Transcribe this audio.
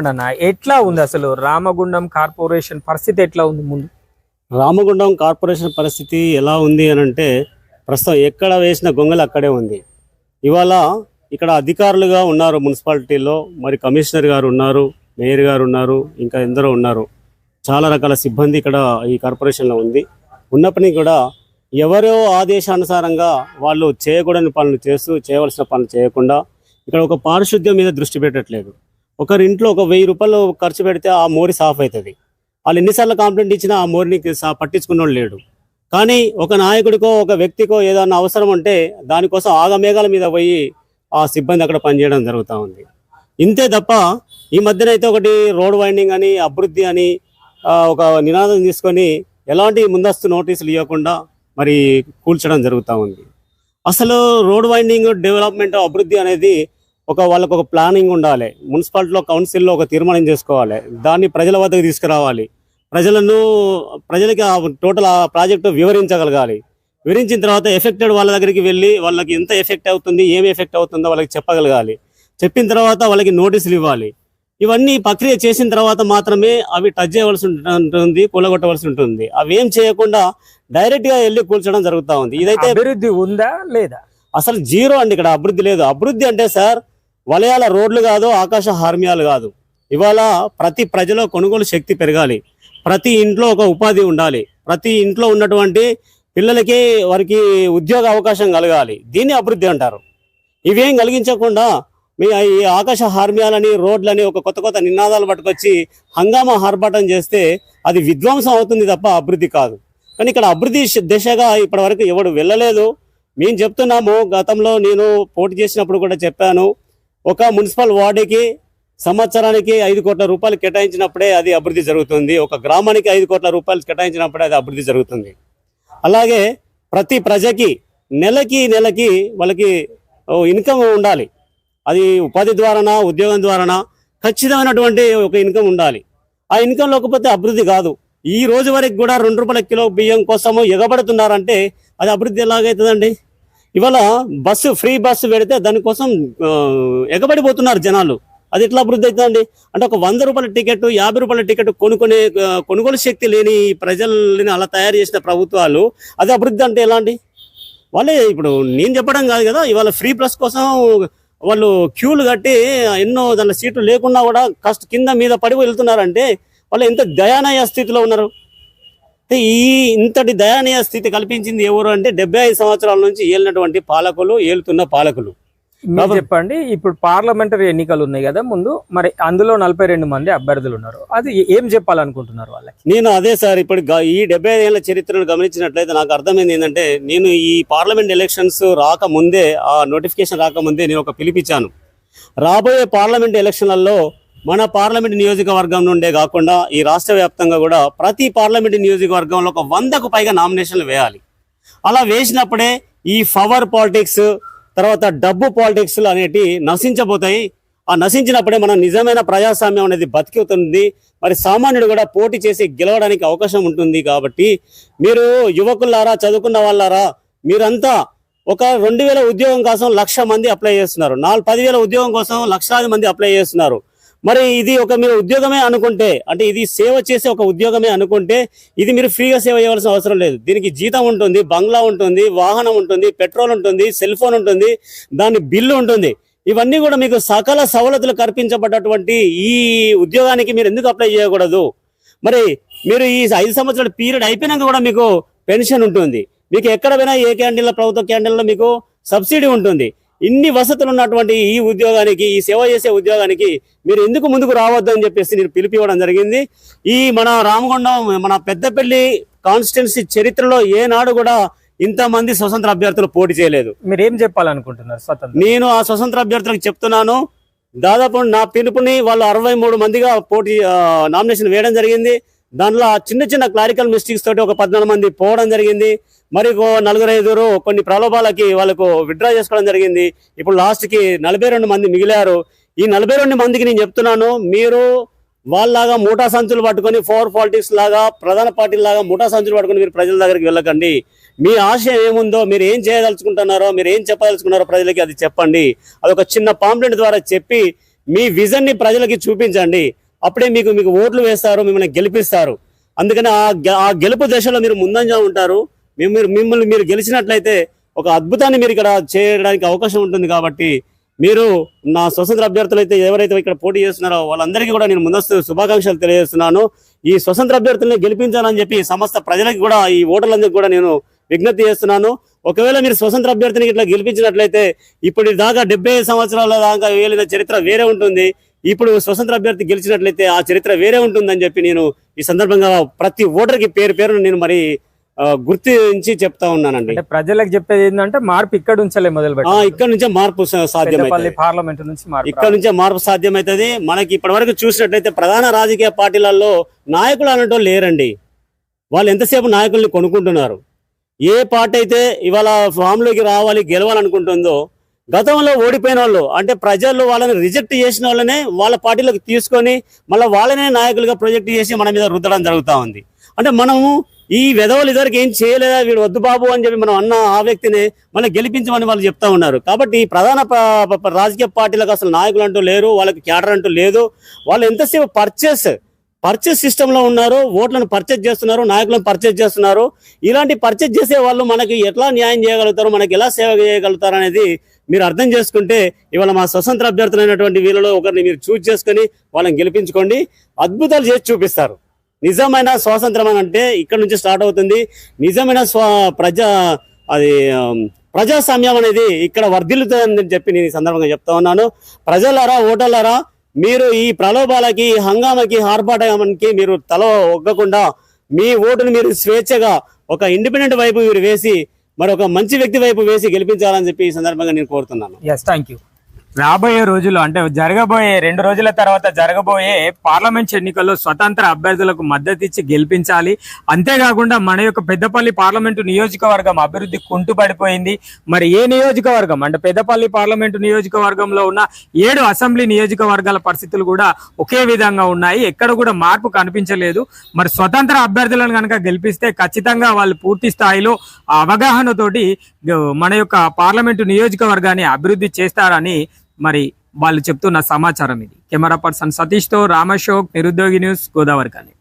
అన్న ఎట్లా ఉంది అసలు రామగుండం కార్పొరేషన్ పరిస్థితి ఎట్లా ఉంది ముందు? రామగుండం కార్పొరేషన్ పరిస్థితి ఎలా ఉంది అని అంటే ప్రస్తుతం ఎక్కడ వేసిన గొంగలు అక్కడే ఉంది. ఇవాళ ఇక్కడ అధికారులుగా ఉన్నారు మున్సిపాలిటీలో మరి కమిషనర్ గారు ఉన్నారు మేయర్ గారు ఉన్నారు ఇంకా ఎందరో ఉన్నారు. చాలా రకాల సిబ్బంది ఇక్కడ ఈ కార్పొరేషన్లో ఉంది. ఉన్నప్పటికీ కూడా ఎవరో ఆదేశానుసారంగా వాళ్ళు చేయకూడని పనులు చేస్తూ చేయవలసిన పనులు చేయకుండా ఇక్కడ ఒక పారిశుద్ధ్యం మీద దృష్టి పెట్టట్లేదు. ఒకరి ఇంట్లో ఒక వెయ్యి రూపాయలు ఖర్చు పెడితే ఆ మోరి సాఫ్ అవుతుంది. వాళ్ళు ఎన్నిసార్లు కంప్లైంట్ ఇచ్చినా ఆ మోరిని సా- పట్టించుకున్నోడు లేడు. కానీ ఒక నాయకుడికో ఒక వ్యక్తికో ఏదైనా అవసరం ఉంటే దానికోసం ఆగమేఘాల మీద పోయి ఆ సిబ్బంది అక్కడ పనిచేయడం జరుగుతూ ఉంది. ఇంతే తప్ప ఈ మధ్యన అయితే ఒకటి రోడ్ వైండింగ్ అని అభివృద్ధి అని ఒక నినాదం తీసుకొని ఎలాంటి ముందస్తు నోటీసులు ఇవ్వకుండా మరి కూల్చడం జరుగుతూ ఉంది. అసలు రోడ్ వైండింగ్ డెవలప్మెంట్ అభివృద్ధి అనేది ఒక వాళ్ళకు ఒక ప్లానింగ్ ఉండాలి. మున్సిపాలిటీలో కౌన్సిల్లో ఒక తీర్మానం చేసుకోవాలి. దాన్ని ప్రజల వద్దకు తీసుకురావాలి. ప్రజలను ప్రజలకి ఆ టోటల్ ఆ ప్రాజెక్టు వివరించగలగాలి. వివరించిన తర్వాత ఎఫెక్టెడ్ వాళ్ళ దగ్గరికి వెళ్ళి వాళ్ళకి ఎంత ఎఫెక్ట్ అవుతుంది ఏమి ఎఫెక్ట్ అవుతుందో వాళ్ళకి చెప్పగలగాలి. చెప్పిన తర్వాత వాళ్ళకి నోటీసులు ఇవ్వాలి. ఇవన్నీ ప్రక్రియ చేసిన తర్వాత మాత్రమే అవి టచ్ చేయవలసి ఉంటుంది కూలగొట్టవలసి ఉంటుంది. అవి ఏం చేయకుండా డైరెక్ట్గా వెళ్ళి కూల్చడం జరుగుతూ ఉంది. ఇదైతే అభివృద్ధి ఉందా లేదా? అసలు జీరో అండి ఇక్కడ అభివృద్ధి లేదు. అభివృద్ధి అంటే సార్ వలయాల రోడ్లు కాదు ఆకాశ హార్మియాలు కాదు. ఇవాళ ప్రతి ప్రజలో కొనుగోలు శక్తి పెరగాలి. ప్రతి ఇంట్లో ఒక ఉపాధి ఉండాలి. ప్రతి ఇంట్లో ఉన్నటువంటి పిల్లలకి వారికి ఉద్యోగ అవకాశం కలగాలి. దీన్ని అభివృద్ధి అంటారు. ఇవేం కలిగించకుండా మీ ఈ ఆకాశ హార్మ్యాలని రోడ్లని ఒక కొత్త కొత్త నినాదాలు పట్టుకొచ్చి హంగామా ఆర్భాటం చేస్తే అది విధ్వంసం అవుతుంది తప్ప అభివృద్ధి కాదు. కానీ ఇక్కడ అభివృద్ధి దిశగా ఇప్పటి వరకు ఎవడు వెళ్ళలేదు. మేము చెప్తున్నాము గతంలో నేను పోటీ చేసినప్పుడు కూడా చెప్పాను. ఒక మున్సిపల్ వార్డుకి సంవత్సరానికి ఐదు కోట్ల రూపాయలు కేటాయించినప్పుడే అది అభివృద్ధి జరుగుతుంది. ఒక గ్రామానికి ఐదు కోట్ల రూపాయలు కేటాయించినప్పుడే అది అభివృద్ధి జరుగుతుంది. అలాగే ప్రతి ప్రజకి నెలకి నెలకి వాళ్ళకి ఇన్కమ్ ఉండాలి. అది ఉపాధి ద్వారానా ఉద్యోగం ద్వారానా ఖచ్చితమైనటువంటి ఒక ఇన్కమ్ ఉండాలి. ఆ ఇన్కమ్ లేకపోతే అభివృద్ధి కాదు. ఈ రోజు వరకు కూడా రెండు రూపాయల కిలో బియ్యం కోసము ఎగబడుతున్నారంటే అది అభివృద్ధి ఎలాగైతుందండి? ఇవాళ బస్సు ఫ్రీ బస్సు పెడితే దానికోసం ఎగబడిపోతున్నారు జనాలు. అది ఎట్లా అభివృద్ధి అవుతుందండి? అంటే ఒక వంద రూపాయల టికెట్ యాభై రూపాయల టికెట్ కొనుక్కునే కొనుగోలు శక్తి లేని ప్రజల్ని అలా తయారు చేసిన ప్రభుత్వాలు అది అభివృద్ధి అంటే ఎలా అండి? వాళ్ళే ఇప్పుడు నేను చెప్పడం కాదు కదా ఇవాళ ఫ్రీ ప్లస్ కోసం వాళ్ళు క్యూలు కట్టి ఎన్నో దాని సీట్లు లేకున్నా కూడా కష్ట కింద మీద పడి వెళ్తున్నారంటే వాళ్ళు ఎంత దయానయ స్థితిలో ఉన్నారు? ఈ ఇంతటి దయానీయ స్థితి కల్పించింది ఎవరు అంటే డెబ్బై ఐదు సంవత్సరాల నుంచి ఏలినటువంటి పాలకులు ఏలుతున్న పాలకులు. మీరు. చెప్పండి ఇప్పుడు పార్లమెంటరీ ఎన్నికలు ఉన్నాయి కదా ముందు మరి అందులో నలభై రెండు మంది అభ్యర్థులు ఉన్నారు. అది ఏం చెప్పాలనుకుంటున్నారు వాళ్ళకి? నేను అదే సార్ ఇప్పుడు ఈ డెబ్బై ఐదు ఏళ్ళ చరిత్రను గమనించినట్లయితే నాకు అర్థమైంది ఏంటంటే నేను ఈ పార్లమెంట్ ఎలక్షన్స్ రాకముందే ఆ నోటిఫికేషన్ రాకముందే నేను ఒక పిలిపించాను. రాబోయే పార్లమెంట్ ఎలక్షన్లలో మన పార్లమెంట్ నియోజకవర్గం నుండే కాకుండా ఈ రాష్ట్ర వ్యాప్తంగా కూడా ప్రతి పార్లమెంట్ నియోజకవర్గంలో ఒక వందకు పైగా నామినేషన్లు వేయాలి. అలా వేసినప్పుడే ఈ పవర్ పాలిటిక్స్ తర్వాత డబ్బు పాలిటిక్స్లు అనేటి నశించబోతాయి. ఆ నశించినప్పుడే మనం నిజమైన ప్రజాస్వామ్యం అనేది బతికితుంది మరి సామాన్యుడు కూడా పోటీ చేసి గెలవడానికి అవకాశం ఉంటుంది కాబట్టి మీరు యువకులారా చదువుకున్న వాళ్ళారా మీరంతా ఒక రెండు వేల ఉద్యోగం కోసం లక్ష మంది అప్లై చేస్తున్నారు. నాలుగు పదివేల ఉద్యోగం కోసం లక్షలాది మంది అప్లై చేస్తున్నారు. మరి ఇది ఒక మీరు ఉద్యోగమే అనుకుంటే అంటే ఇది సేవ చేసే ఒక ఉద్యోగమే అనుకుంటే ఇది మీరు ఫ్రీగా సేవ చేయవలసిన అవసరం లేదు. దీనికి జీతం ఉంటుంది బంగ్లా ఉంటుంది వాహనం ఉంటుంది పెట్రోల్ ఉంటుంది సెల్ ఫోన్ ఉంటుంది దాని బిల్లు ఉంటుంది. ఇవన్నీ కూడా మీకు సకల సవలతులు కల్పించబడ్డటువంటి ఈ ఉద్యోగానికి మీరు ఎందుకు అప్లై చేయకూడదు? మరి మీరు ఈ ఐదు సంవత్సరాల పీరియడ్ అయిపోయినాక కూడా మీకు పెన్షన్ ఉంటుంది. మీకు ఎక్కడ పోయినా ఏ క్యాండిల్లో ప్రభుత్వ క్యాండిల్లో మీకు సబ్సిడీ ఉంటుంది. ఇన్ని వసతులు ఉన్నటువంటి ఈ ఉద్యోగానికి ఈ సేవ చేసే ఉద్యోగానికి మీరు ఎందుకు ముందుకు రావద్దు అని చెప్పేసి నేను పిలిపివ్వడం జరిగింది. ఈ మన రామగుండం మన పెద్దపల్లి కాన్స్టిట్యున్సీ చరిత్రలో ఏనాడు కూడా ఇంతమంది స్వతంత్ర అభ్యర్థులు పోటీ చేయలేదు. మీరు ఏం చెప్పాలనుకుంటున్నారు నేను ఆ స్వతంత్ర అభ్యర్థులకు చెప్తున్నాను. దాదాపు నా పిలుపుని వాళ్ళు అరవై మూడు మందిగా పోటీ నామినేషన్ వేయడం జరిగింది. దానిలో ఆ చిన్న చిన్న క్లారికల్ మిస్టేక్స్ తోటి ఒక పద్నాలుగు మంది పోవడం జరిగింది. మరి నలుగురు ఐదుగురు కొన్ని ప్రలోభాలకి వాళ్ళకు విత్డ్రా చేసుకోవడం జరిగింది. ఇప్పుడు లాస్ట్కి నలభై రెండు మంది మిగిలారు. ఈ నలభై రెండు మందికి నేను చెప్తున్నాను మీరు వాళ్ళలాగా మూటా సంచులు పట్టుకొని ఫోర్ పాలిటిక్స్ లాగా ప్రధాన పార్టీ లాగా మూటా సంచులు పట్టుకొని మీరు ప్రజల దగ్గరికి వెళ్ళకండి. మీ ఆశయం ఏముందో మీరు ఏం చేయదలుచుకుంటున్నారో మీరు ఏం చెప్పదలుచుకున్నారో ప్రజలకి అది చెప్పండి. అది ఒక చిన్న పాంప్లెంట్ ద్వారా చెప్పి మీ విజన్ని ప్రజలకి చూపించండి. అప్పుడే మీకు మీకు ఓట్లు వేస్తారు మిమ్మల్ని గెలిపిస్తారు. అందుకని ఆ గె- ఆ గెలుపు దశలో మీరు ముందంజా ఉంటారు. మీరు మిమ్మల్ని మీరు గెలిచినట్లయితే ఒక అద్భుతాన్ని మీరు ఇక్కడ చేయడానికి అవకాశం ఉంటుంది కాబట్టి మీరు నా స్వతంత్ర అభ్యర్థులు అయితే ఎవరైతే ఇక్కడ పోటీ చేస్తున్నారో వాళ్ళందరికీ కూడా నేను ముందస్తు శుభాకాంక్షలు తెలియజేస్తున్నాను. ఈ స్వతంత్ర అభ్యర్థుల్ని గెలిపించాలని చెప్పి సమస్త ప్రజలకు కూడా ఈ ఓటర్లందరికీ కూడా నేను విజ్ఞప్తి చేస్తున్నాను. ఒకవేళ మీరు స్వతంత్ర అభ్యర్థిని ఇట్లా గెలిపించినట్లయితే ఇప్పటి దాకా డెబ్బై సంవత్సరాల దాకా వేలిన చరిత్ర వేరే ఉంటుంది. ఇప్పుడు స్వతంత్ర అభ్యర్థి గెలిచినట్లయితే ఆ చరిత్ర వేరే ఉంటుందని చెప్పి నేను ఈ సందర్భంగా ప్రతి ఓటర్కి పేరు పేరును నేను మరి గుర్తించి చెప్తా ఉన్నానండి. ప్రజలకు చెప్పేది ఏంటంటే మార్పు ఇక్కడ ఉంచలే మొదలు ఇక్కడ నుంచే మార్పు సా- సాధ్యమైంది పెద్దపల్లి పార్లమెంట్ నుంచి ఇక్కడ నుంచే మార్పు సాధ్యమవుతుంది మనకి ఇప్పటి వరకు చూసినట్లయితే ప్రధాన రాజకీయ పార్టీలలో నాయకులు అనటం లేరండి. వాళ్ళు ఎంతసేపు నాయకుల్ని కొనుక్కుంటున్నారు? ఏ పార్టీ అయితే ఇవాళ ఫామ్లోకి రావాలి గెలవాలనుకుంటుందో గతంలో ఓడిపోయిన వాళ్ళు అంటే ప్రజలు వాళ్ళని రిజెక్ట్ చేసిన వాళ్ళనే వాళ్ళ పార్టీలోకి తీసుకొని మళ్ళీ వాళ్ళనే నాయకులుగా ప్రొజెక్ట్ చేసి మన మీద రుద్దడం జరుగుతూ ఉంది. అంటే మనము ఈ వెధవలు ఇద్దరికి ఏం చేయలేదా వీడు వద్దు బాబు అని చెప్పి మనం అన్న ఆ వ్యక్తిని మళ్ళీ గెలిపించమని వాళ్ళు చెప్తా ఉన్నారు. కాబట్టి ప్రధాన రాజకీయ పార్టీలకు అసలు నాయకులు అంటూ లేరు వాళ్ళకి క్యాడర్ అంటూ లేదు. వాళ్ళు ఎంతసేపు పర్చేస్ పర్చేస్ సిస్టమ్లో ఉన్నారు ఓట్లను పర్చేజ్ చేస్తున్నారు నాయకులను పర్చేజ్ చేస్తున్నారు ఇలాంటి పర్చేజ్ చేసే వాళ్ళు మనకి ఎట్లా న్యాయం చేయగలుగుతారు మనకి ఎలా సేవ చేయగలుగుతారు అనేది మీరు అర్థం చేసుకుంటే ఇవాళ మా స్వతంత్ర అభ్యర్థులైనటువంటి వీళ్ళలో ఒకరిని మీరు చూజ్ చేసుకొని వాళ్ళని గెలిపించుకోండి. అద్భుతాలు చేసి చూపిస్తారు. నిజమైన స్వాతంత్రం అని అంటే ఇక్కడ నుంచి స్టార్ట్ అవుతుంది. నిజమైన స్వా ప్రజా అది ప్రజాస్వామ్యం అనేది ఇక్కడ వర్ధిల్లుతుందని చెప్పి నేను ఈ సందర్భంగా చెప్తా ఉన్నాను. ప్రజలారా ఓటర్లారా మీరు ఈ ప్రలోభాలకి హంగామకి ఆర్భాటానికి మీరు తల ఒగ్గకుండా మీ ఓటును మీరు స్వేచ్ఛగా ఒక ఇండిపెండెంట్ వైపు మీరు వేసి మరొక మంచి వ్యక్తి వైపు వేసి గెలిపించాలని చెప్పి ఈ సందర్భంగా నేను కోరుతున్నాను. ఎస్ థ్యాంక్ యూ రాబోయే రోజులు అంటే జరగబోయే రెండు రోజుల తర్వాత జరగబోయే పార్లమెంట్ ఎన్నికల్లో స్వతంత్ర అభ్యర్థులకు మద్దతు ఇచ్చి గెలిపించాలి. అంతేకాకుండా మన యొక్క పెద్దపల్లి పార్లమెంటు నియోజకవర్గం అభివృద్ధి కుంటుపడిపోయింది. మరి ఏ నియోజకవర్గం? అంటే పెద్దపల్లి పార్లమెంటు నియోజకవర్గంలో ఉన్న ఏడు అసెంబ్లీ నియోజకవర్గాల పరిస్థితులు కూడా ఒకే విధంగా ఉన్నాయి. ఎక్కడ కూడా మార్పు కనిపించలేదు. మరి స్వతంత్ర అభ్యర్థులను కనుక గెలిపిస్తే ఖచ్చితంగా వాళ్ళు పూర్తి స్థాయిలో అవగాహనతోటి మన యొక్క పార్లమెంటు నియోజకవర్గాన్ని అభివృద్ధి చేస్తారని మరి వాళ్ళు చెప్తున్న సమాచారం ఇది. కెమెరా పర్సన్ సతీష్తో రామశోక్ నిరుద్యోగి న్యూస్ గోదావరి కానీ